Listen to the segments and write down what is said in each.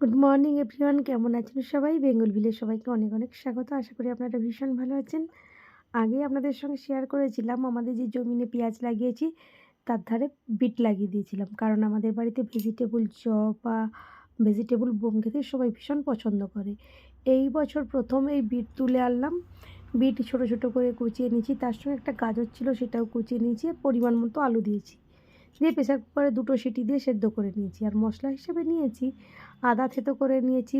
Good morning everyone কেমন আছেন সবাই? বেঙ্গল ভিলের সবাইকে অনেক অনেক স্বাগত। আশা করি আপনারা ভীষণ ভালো আছেন। আগে আপনাদের সঙ্গে শেয়ার করেছিলাম, আমাদের যে জমিনে পেঁয়াজ লাগিয়েছি, তার ধারে বিট লাগিয়ে দিয়েছিলাম। কারণ আমাদের বাড়িতে ভেজিটেবল চপ বা ভেজিটেবল বোম খেতে সবাই ভীষণ পছন্দ করে। এই বছর প্রথম এই বিট তুলে আনলাম। বিট ছোট ছোট করে কুচিয়ে নিয়েছি। তার সঙ্গে একটা গাজর ছিল, সেটাও কুচিয়ে নিয়েছি। পরিমাণ মতো আলু দিয়েছি। দিয়ে প্রেসার কুকারে দুটো সিটি দিয়ে সেদ্ধ করে নিয়েছি। আর মশলা হিসেবে নিয়েছি আদা থেতো করে নিয়েছি,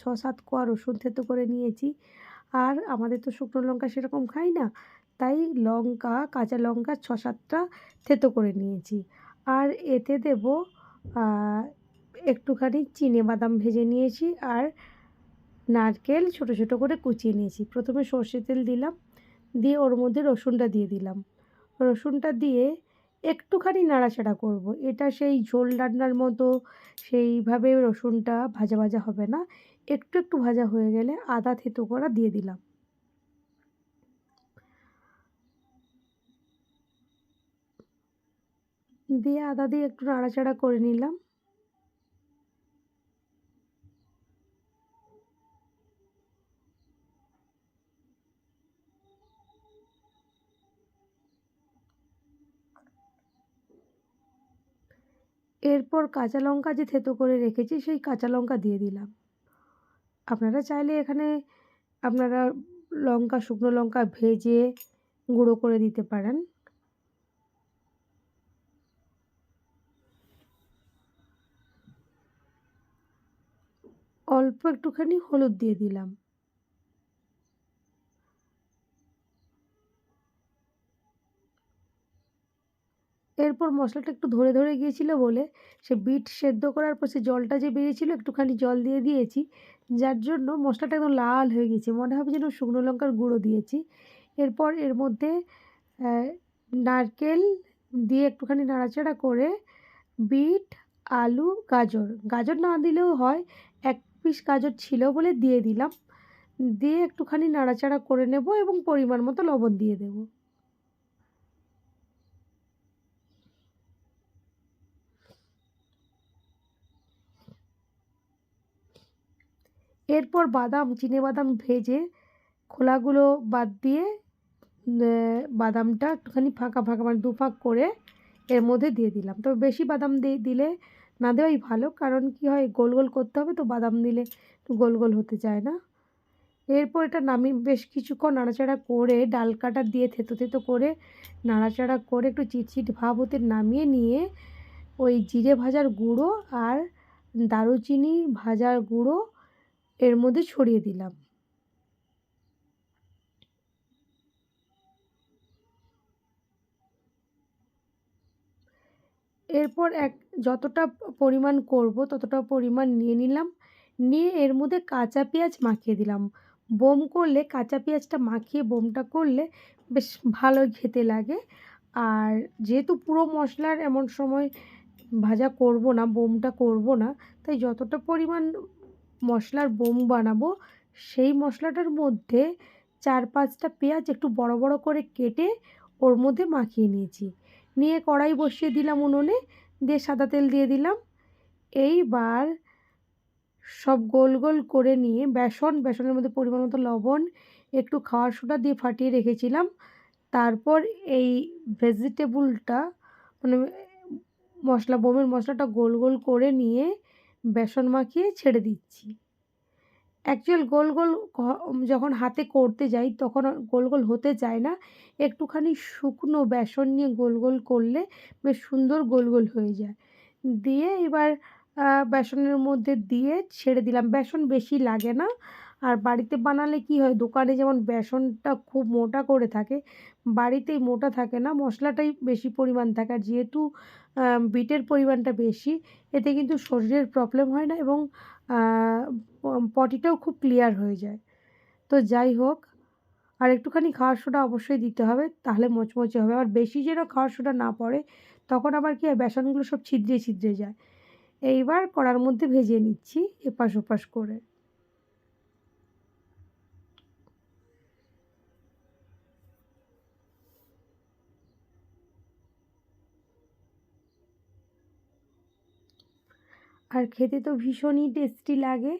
ছ সাত কোয়া রসুন থেতো করে নিয়েছি। আর আমাদের তো শুকনো লঙ্কা সেরকম খাই না, তাই লঙ্কা, কাঁচা লঙ্কা ছ, সাতটা থেতো করে নিয়েছি। আর এতে দেব একটুখানি চিনে বাদাম ভেজে নিয়েছি আর নারকেল ছোট ছোট করে কুচিয়ে নিয়েছি। প্রথমে সর্ষে তেল দিলাম, দিয়ে ওর মধ্যে রসুনটা দিয়ে দিলাম। রসুনটা দিয়ে একটুখানি নাড়াচাড়া করব। এটা সেই ঝোল রান্নার মতো সেইভাবে রসুনটা ভাজা ভাজা হবে না। একটু একটু ভাজা হয়ে গেলে আদা থেতো করা দিয়ে দিলাম। দিয়ে আদা দিয়ে একটু নাড়াচাড়া করে নিলাম। এরপর কাঁচা লঙ্কা যে থেতো করে রেখেছি, সেই কাঁচা লঙ্কা দিয়ে দিলাম। আপনারা চাইলে এখানে আপনারা লঙ্কা, শুকনো লঙ্কা ভেজে গুঁড়ো করে দিতে পারেন। অল্প একটুখানি হলুদ দিয়ে দিলাম। এরপর মশলাটা একটু ধরে ধরে গিয়েছিল বলে সে বিট সেদ্ধ করার পর সে জলটা যে বেরিয়েছিল একটুখানি জল দিয়ে দিয়েছি, যার জন্য মশলাটা একদম লাল হয়ে গেছে মনে হবে যেন শুকনো লঙ্কার গুঁড়ো দিয়েছি। এরপর এর মধ্যে নারকেল দিয়ে একটুখানি নাড়াচাড়া করে বিট, আলু, গাজর। গাজর না দিলেও হয়, এক পিস গাজর ছিল বলে দিয়ে দিলাম। দিয়ে একটুখানি নাড়াচাড়া করে নেব এবং পরিমাণ মতো লবণ দিয়ে দেবো। এরপর বাদাম বাদাম ভেজে খোলাগুলো বাদ দিয়ে বাদামটা একটুখানি ফাঁকা ফাঁকা মানে দু ফাঁক করে এর মধ্যে দিয়ে দিলাম। তবে বেশি বাদাম দিয়ে দিলে না দেওয়াই ভালো, কারণ কি হয়, গোল গোল করতে হবে তো বাদাম দিলে একটু গোল গোল হতে চায় না। এরপর এটা নামি বেশ কিছুক্ষণ নাড়াচাড়া করে ডাল কাটা দিয়ে থেতো থেতো করে নাড়াচাড়া করে একটু চিটচিট ভাব হতে নামিয়ে নিয়ে ওই জিরে ভাজার গুঁড়ো আর দারুচিনি ভাজার গুঁড়ো এর মধ্যে ছড়িয়ে দিলাম। এরপর এক, যতটা পরিমাণ করব, ততটা পরিমাণ নিয়ে নিলাম। নিয়ে এর মধ্যে কাঁচা পেঁয়াজ মাখিয়ে দিলাম। বোম করলে, কাঁচা পেঁয়াজটা মাখিয়ে বোমটা করলে বেশ ভালো খেতে লাগে। আর যেহেতু পুরো মশলার এমন সময় ভাজা করব না, বোমটা করব না, তাই যতটা পরিমাণ মশলার বোম বানাবো। সেই মশলাটার মধ্যে চার পাঁচটা পেঁয়াজ একটু বড় বড় করে কেটে ওর মধ্যে মাখিয়ে নিয়েছি। নিয়ে কড়াই বসিয়ে দিলাম উনুনে, দিয়ে সাদা তেল দিয়ে দিলাম। এইবার সব গোল গোল করে নিয়ে বেসন, বেসনের মধ্যে পরিমাণ মতো লবণ, একটু খাওয়ার সোডা দিয়ে ফাটিয়ে রেখেছিলাম। তারপর এই ভেজিটেবলটা মানে মশলা, বোমের মশলাটা গোল গোল করে নিয়ে বেসন মাখিয়ে ছেড়ে দিচ্ছি। অ্যাকচুয়াল গোল গোল যখন হাতে করতে যাই তখন গোল গোল হতে চায় না। একটুখানি শুকনো বেসন নিয়ে গোল গোল করলে বেশ সুন্দর গোল গোল হয়ে যায়। দিয়ে এবার বেসনের মধ্যে দিয়ে ছেড়ে দিলাম। বেসন বেশি লাগে না। আর বাড়িতে বানালে কি হয়? দোকানে যেমন বেসনটা খুব মোটা করে থাকে, বাড়িতেই মোটা থাকে না, মশলাটাই বেশি পরিমাণ থাকে। আর যেহেতু বিটের পরিমাণটা বেশি, এতে কিন্তু শরীরের প্রবলেম হয় না এবং পটিটাও খুব ক্লিয়ার হয়ে যায়। তো যাই হোক, আর একটুখানি খাওয়ার সোডা অবশ্যই দিতে হবে, তাহলে মোচমোচে হবে। আর বেশি যেন খাওয়ার সোডা না পড়ে, তখন আবার কি হয়? বেসনগুলো সব ছিদ্রে ছিদ্রে যায়। এইবার কড়ার মধ্যে ভেজে নিচ্ছি, এপাশ ওপাশ করে। আর খেতে তো ভীষণই টেস্টি লাগে।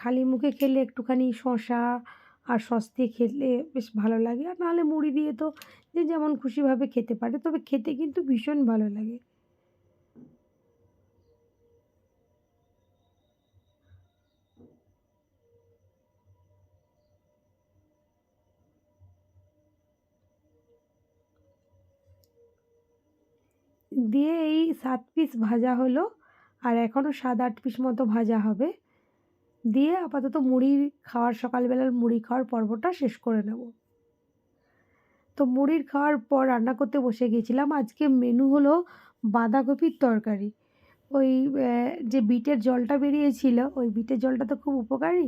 খালি মুখে খেলে একটুখানি শশা আর সস দিয়ে খেলে বেশ ভালো লাগে। আর নাহলে মুড়ি দিয়ে তো যে যেমন খুশিভাবে খেতে পারে, তবে খেতে কিন্তু ভীষণ ভালো লাগে। দিয়ে এই সাত পিস ভাজা হলো। আর এখনও সাত আট পিস মতো ভাজা হবে। দিয়ে আপাতত মুড়ি খাওয়ার সকালবেলার মুড়ি খাওয়ার পর্বটা শেষ করে নেব। তো মুড়ির খাওয়ার পর রান্না করতে বসে গিয়েছিলাম আজকে মেনু হলো বাঁধাকপির তরকারি। ওই যে বিটের জলটা বেরিয়েছিল, ওই বিটের জলটা তো খুব উপকারী।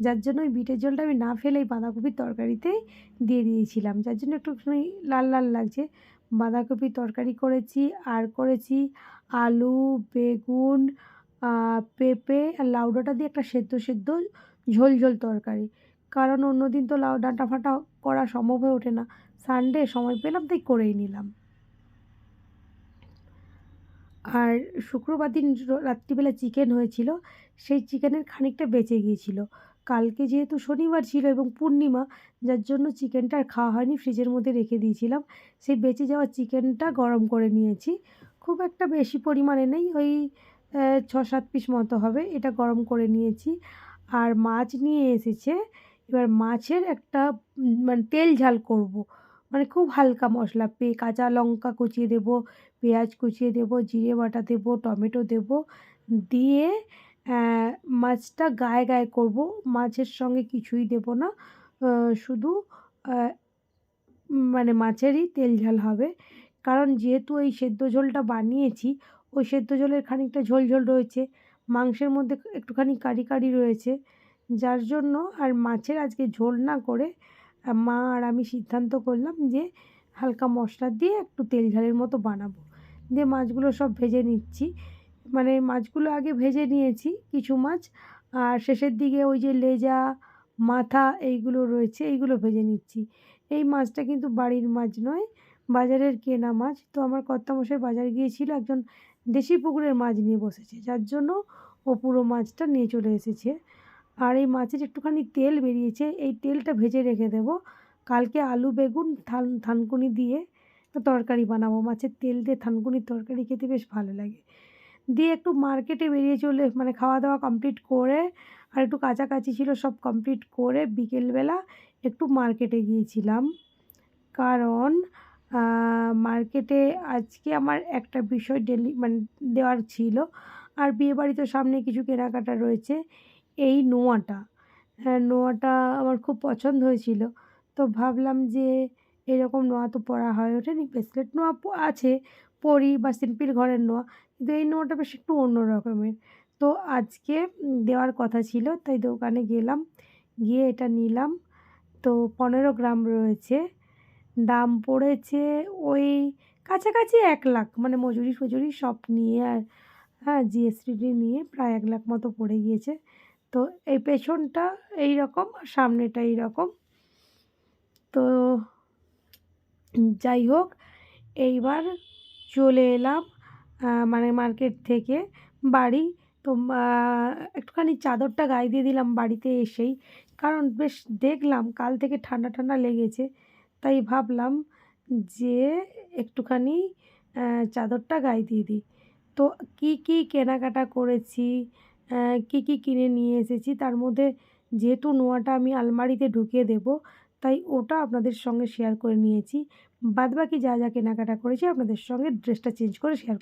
যার জন্য ওই বিটের জলটা আমি না ফেলে বাঁধাকপির তরকারিতেই দিয়ে দিয়েছিলাম। যার জন্য একটুখানি লাল লাল লাগছে। বাঁধাকপির তরকারি করেছি, আর করেছি আলু, বেগুন পেঁপে, আর লাউ ডাঁটা দিয়ে একটা সেদ্ধ সেদ্ধ ঝোল ঝোল তরকারি। কারণ অন্য দিন তো লাউ, ডাঁটা ফাটা করা সম্ভব হয়ে ওঠে না। সানডে সময় পেলাম তাই করেই নিলাম। আর শুক্রবার দিন রাত্রিবেলা চিকেন হয়েছিল। সেই চিকেনের খানিকটা বেঁচে গিয়েছিল। কালকে যেহেতু শনিবার ছিল এবং পূর্ণিমা, যার জন্য চিকেনটা আর খাওয়া হয়নি, ফ্রিজের মধ্যে রেখে দিয়েছিলাম। সেই বেঁচে যাওয়া চিকেনটা গরম করে নিয়েছি। খুব একটা বেশি পরিমাণে নেই, ওই ছ সাত পিস মতো হবে, এটা গরম করে নিয়েছি। আর মাছ নিয়ে এসেছে, এবার মাছের একটা মানে তেল ঝাল করব। মানে খুব হালকা মশলা, পে, কাঁচা লঙ্কা কুচিয়ে দেবো, পেঁয়াজ কুচিয়ে দেবো, জিরে বাটা দেবো, টমেটো দেবো, দিয়ে মাছটা গায়ে গায়ে করব। মাছের সঙ্গে কিছুই দেবো না। শুধু মানে মাছেরই তেল ঝাল হবে। কারণ যেহেতু এই সেদ্ধ ঝোলটা বানিয়েছি, ওই সেদ্ধ ঝোলের খানিকটা ঝোল ঝোল রয়েছে। মাংসের মধ্যে একটুখানি কারি কারি রয়েছে। যার জন্য আর মাছের আজকে ঝোল না করে, মা আর আমি সিদ্ধান্ত করলাম যে হালকা মশলা দিয়ে একটু তেল ঝালের মতো বানাবো। দিয়ে মাছগুলো সব ভেজে নিচ্ছি। মানে মাছগুলো আগে ভেজে নিয়েছি কিছু মাছ। আর শেষের দিকে ওই যে লেজা, মাথা এইগুলো রয়েছে, এইগুলো ভেজে নিচ্ছি। এই মাছটা কিন্তু বাড়ির মাছ নয়, বাজারের কেনা মাছ। তো আমার কর্তামশাই বাজার গিয়েছিল, একজন দেশি পুকুরের মাছ নিয়ে বসেছে, যার জন্য ও পুরো মাছটা নিয়ে চলে এসেছে। আর এই মাছের একটুখানি তেল বেরিয়েছে, এই তেলটা ভেজে রেখে দেবো। কালকে আলু, বেগুন, থান, থানকুনি দিয়ে তরকারি বানাবো। মাছের তেল দিয়ে থানকুনির তরকারি খেতে বেশ ভালো লাগে। দিয়ে একটু মার্কেটে বেরিয়ে চলে মানে খাওয়া দাওয়া কমপ্লিট করে, আর একটু কাছাকাছি ছিল সব কমপ্লিট করে বিকেলবেলা একটু মার্কেটে গিয়েছিলাম। কারণ মার্কেটে আজকে আমার একটা বিষয় ডেলি মানে দেওয়ার ছিল, আর বিয়েবাড়ি তো সামনে কিছু কেনাকাটা রয়েছে, এই নোয়াটা। হ্যাঁ নোয়াটা আমার খুব পছন্দ হয়েছিল। তো ভাবলাম যে এরকম নোয়া তো পরা হয় ওঠেনি ব্রেসলেট নোয়া আছে, পরি বা সিম্পল ঘরের নোয়া। কিন্তু এই নোয়াটা বেশ একটু অন্য রকমের। তো আজকে দেওয়ার কথা ছিল, তাই দোকানে গেলাম, গিয়ে এটা নিলাম। তো পনেরো গ্রাম রয়েছে, দাম পড়েছে ওই কাছাকাছি এক লাখ মানে মজুরি ফজুরি সব নিয়ে আর হ্যাঁ জিএসটি নিয়ে প্রায় এক লাখ মতো পড়ে গিয়েছে। তো এই পেছনটা এই রকম আর সামনেটা এই রকম। তো যাই হোক, এইবার চলে এলাম। মানে মার্কেট থেকে বাড়ি। তো একটুখানি চাদরটা গায়ে দিয়ে দিলাম বাড়িতে এসেই। কারণ বেশ দেখলাম কাল থেকে ঠান্ডা ঠান্ডা লেগেছে। তাই ভাবলাম যে একটুখানি চাদরটা গায়ে দিয়ে দিই। তো কী কী কেনাকাটা করেছি কী কী কিনে নিয়ে এসেছি, তার মধ্যে যেহেতু নোয়াটা আমি আলমারিতে ঢুকিয়ে দেবো, তাই ওটা আপনাদের সঙ্গে শেয়ার করে নিয়েছি। বাদবাকি যা যা কেনাকাটা করেছি আপনাদের সঙ্গে ড্রেসটা চেঞ্জ করে শেয়ার